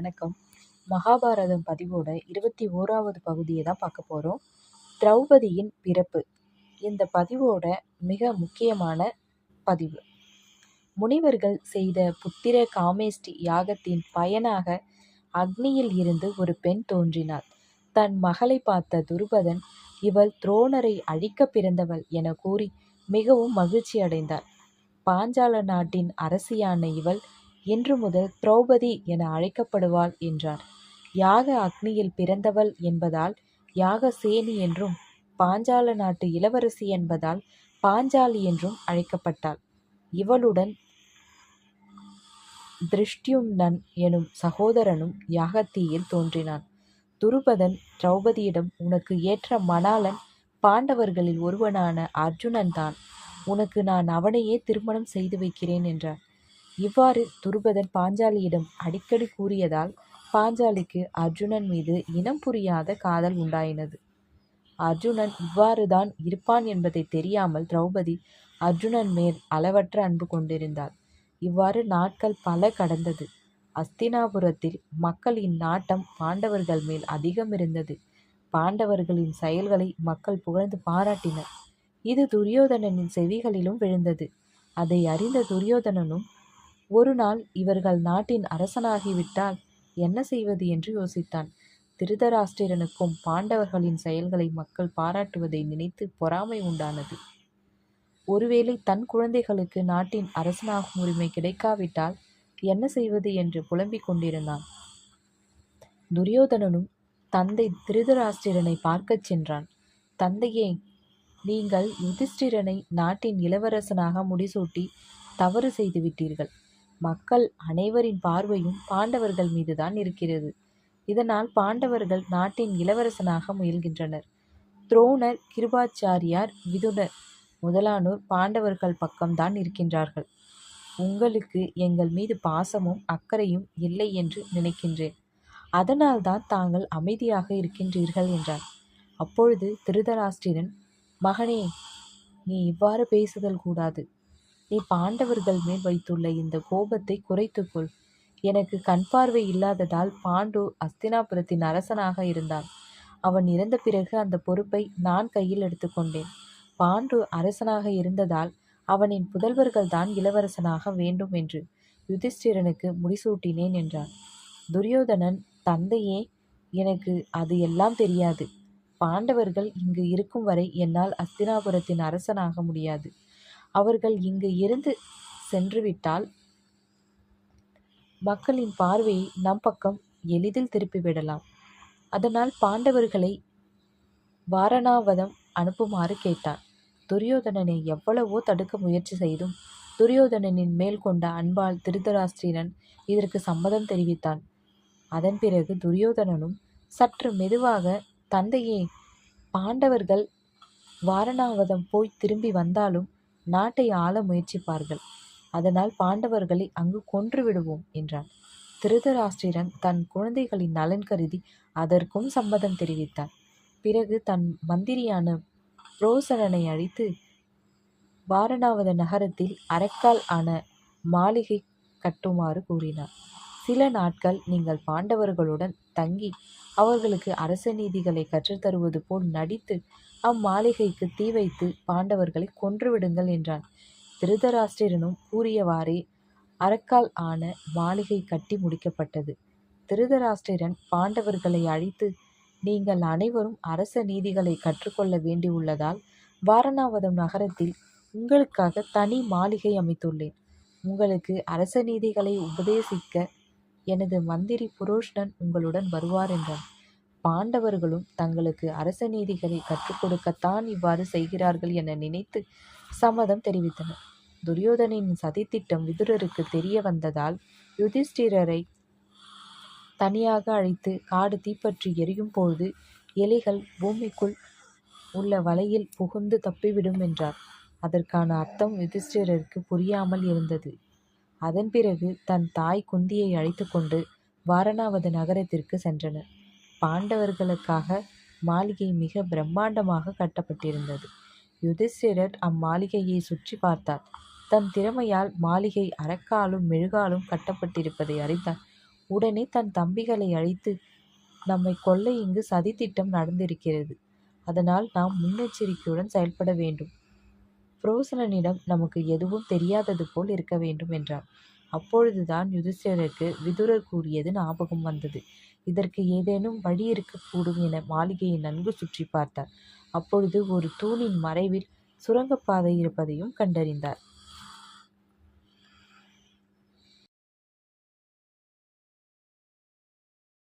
வணக்கம். மகாபாரதம் பதிவோட இருபத்தி ஓராவது பகுதியை தான் பார்க்க போகிறோம் திரௌபதியின் பிறப்பு. இந்த பதிவோட மிக முக்கியமான பதிவு. முனிவர்கள் செய்த புத்திர காமேஷ்டி யாகத்தின் பயனாக அக்னியில் இருந்து ஒரு பெண் தோன்றினாள். தன் மகளை பார்த்த துருபதன் இவள் துரோணரை அழிக்க பிறந்தவள் என கூறி மிகவும் மகிழ்ச்சி அடைந்தார் பாஞ்சால நாட்டின் அரசியான இவள் இன்று முதல் திரௌபதி என அழைக்கப்படுவாள் என்றார். யாக அக்னியில் பிறந்தவள் என்பதால் யாகசேனி என்றும் பாஞ்சால நாட்டு இளவரசி என்பதால் பாஞ்சாலி என்றும் அழைக்கப்பட்டாள். இவளுடன் திருஷ்டியும்னன் எனும் சகோதரனும் யாகத்தீயில் தோன்றினான். துருபதன் திரௌபதியிடம் உனக்கு ஏற்ற மணாலன் பாண்டவர்களில் ஒருவனான அர்ஜுனன் தான் உனக்கு நான் அவனையே திருமணம் செய்து வைக்கிறேன் என்றார். இவ்வாறு துருபதன் பாஞ்சாலியிடம் அடிக்கடி கூறியதால் பாஞ்சாலிக்கு அர்ஜுனன் மீது இனம் புரியாத காதல் உண்டாயினது. அர்ஜுனன் இவ்வாறு தான் இருப்பான் என்பதை தெரியாமல் திரௌபதி அர்ஜுனன் மேல் அளவற்ற அன்பு கொண்டிருந்தாள். இவ்வாறு நாட்கள் பல கடந்தது. அஸ்தினாபுரத்தில் மக்களின் நாட்டம் பாண்டவர்கள் மேல் அதிகம் இருந்தது. பாண்டவர்களின் செயல்களை மக்கள் புகழ்ந்து பாராட்டினர். இது துரியோதனனின் செவிகளிலும் விழுந்தது. அதை அறிந்த துரியோதனனும் ஒரு நாள் இவர்கள் நாட்டின் அரசனாகிவிட்டால் என்ன செய்வது என்று யோசித்தான். திருதராஷ்டிரனுக்கும் பாண்டவர்களின் செயல்களை மக்கள் பாராட்டுவதை நினைத்து பொறாமை உண்டானது. ஒருவேளை தன் குழந்தைகளுக்கு நாட்டின் அரசனாகும் உரிமை கிடைக்காவிட்டால் என்ன செய்வது என்று புலம்பிக் கொண்டிருந்தான். துரியோதனனும் தந்தை திருதராஷ்டிரனை பார்க்கச் சென்றான். தந்தையே நீங்கள் யுதிஷ்டிரனை நாட்டின் இளவரசனாக முடிசூட்டி தவறு செய்துவிட்டீர்கள். மக்கள் அனைவரின் பார்வையும் பாண்டவர்கள் மீதுதான் இருக்கிறது. இதனால் பாண்டவர்கள் நாட்டின் இளவரசனாக முயல்கின்றனர். துரோணர் கிருபாச்சாரியார் விதுனர் முதலானோர் பாண்டவர்கள் பக்கம்தான் இருக்கின்றார்கள் உங்களுக்கு எங்கள் மீது பாசமும் அக்கறையும் இல்லை என்று நினைக்கின்றேன். அதனால்தான் தாங்கள் அமைதியாக இருக்கின்றீர்கள் என்றார். அப்பொழுது திருதராஷ்டிரன் மகனே நீ இவ்வாறு பேசுதல் கூடாது. நீ பாண்டவர்கள் மேல் வைத்துள்ள இந்த கோபத்தை குறைத்துக்கொள் எனக்கு கண் பார்வை இல்லாததால் பாண்டு அஸ்தினாபுரத்தின் அரசனாக இருந்தான். அவன் இறந்த பிறகு அந்த பொறுப்பை நான் கையில் எடுத்துக்கொண்டேன் பாண்டு அரசனாக இருந்ததால் அவனின் புதல்வர்கள் தான் இளவரசனாக வேண்டும் என்று யுதிஷ்டிரனுக்கு முடிசூட்டினேன் என்றான். துரியோதனன் தந்தையே எனக்கு அது எல்லாம் தெரியாது. பாண்டவர்கள் இங்கு இருக்கும் வரை என்னால் அஸ்தினாபுரத்தின் அரசனாக முடியாது. அவர்கள் இங்கு இருந்து சென்றுவிட்டால் மக்களின் பார்வையை நம் பக்கம் எளிதில் திருப்பிவிடலாம். அதனால் பாண்டவர்களை வாரணாவதம் அனுப்புமாறு கேட்டான் துரியோதனனை எவ்வளவோ தடுக்க முயற்சி செய்தும் துரியோதனனின் மேல் கொண்ட அன்பால் திருதராஷ்டிரன் இதற்கு சம்மதம் தெரிவித்தான். அதன் பிறகு துரியோதனனும் சற்று மெதுவாக தந்தையே பாண்டவர்கள் வாரணாவதம் போய் திரும்பி வந்தாலும் நாட்டை ஆள முயற்சிப்பார்கள். அதனால் பாண்டவர்களை அங்கு கொன்று விடுவோம் என்றான். திருதராஷ்டிரன் தன் குழந்தைகளின் நலன் கருதி அதற்கும் சம்மதம் தெரிவித்தான். பிறகு தன் மந்திரியான புரோசனனை அழைத்து வாரணாவத நகரத்தில் அரைக்கால் ஆன மாளிகை கட்டுமாறு கூறினார். சில நாட்கள் நீங்கள் பாண்டவர்களுடன் தங்கி அவர்களுக்கு அரச நீதிகளை கற்றுத்தருவது போல் நடித்து அம்மாளிகைக்கு தீ வைத்து பாண்டவர்களை கொன்றுவிடுங்கள் என்றான். திருதராஷ்டிரனும் கூறியவாறே அறக்கால் ஆன மாளிகை கட்டி முடிக்கப்பட்டது. திருதராஷ்டிரன் பாண்டவர்களை அழைத்து நீங்கள் அனைவரும் அரச நீதிகளை கற்றுக்கொள்ள வேண்டியுள்ளதால் வாரணாவதம் நகரத்தில் உங்களுக்காக தனி மாளிகை அமைத்துள்ளேன். உங்களுக்கு அரச நீதிகளை உபதேசிக்க எனது மந்திரி புரோஷ்ணன் உங்களுடன் வருவார் என்றான். பாண்டவர்களும் தங்களுக்கு அரச நீதிகளை கற்றுக் கொடுக்கத்தான் இவ்வாறு செய்கிறார்கள் என நினைத்து சம்மதம் தெரிவித்தனர். துரியோதனின் சதித்திட்டம் விதுரருக்கு தெரிய வந்ததால் யுதிஷ்டிரரை தனியாக அழைத்து காடு தீப்பற்றி எரியும் பொழுது எலிகள் பூமிக்குள் உள்ள வலையில் புகுந்து தப்பிவிடும் என்றார். அதற்கான அர்த்தம் யுதிஷ்டிரருக்கு புரியாமல் இருந்தது. அதன் பிறகு தன் தாய் குந்தியை அழைத்து கொண்டு வாரணாவத நகரத்திற்கு சென்றனர். பாண்டவர்களுக்காக மாளிகை மிக பிரம்மாண்டமாக கட்டப்பட்டிருந்தது. யுதிஷ்டிரர் அம்மாளிகையை சுற்றி பார்த்தார். தன் திறமையால் மாளிகை அறக்காலும் மெழுகாலும் கட்டப்பட்டிருப்பதை அறிந்தார் உடனே தன் தம்பிகளை அழைத்து நம்மை கொல்ல இங்கு சதித்திட்டம் நடந்திருக்கிறது. அதனால் நாம் முன்னெச்சரிக்கையுடன் செயல்பட வேண்டும். புரோசனனிடம் நமக்கு எதுவும் தெரியாதது போல் இருக்க வேண்டும் என்றார் அப்பொழுதுதான் யுதிஷ்டருக்கு விதுரர் கூறியது ஞாபகம் வந்தது. இதற்கு ஏதேனும் வழி இருக்கக்கூடும் என மாளிகையை நன்கு சுற்றி பார்த்தார். அப்பொழுது ஒரு தூணின் மறைவில் சுரங்கப்பாதை இருப்பதையும் கண்டறிந்தார்.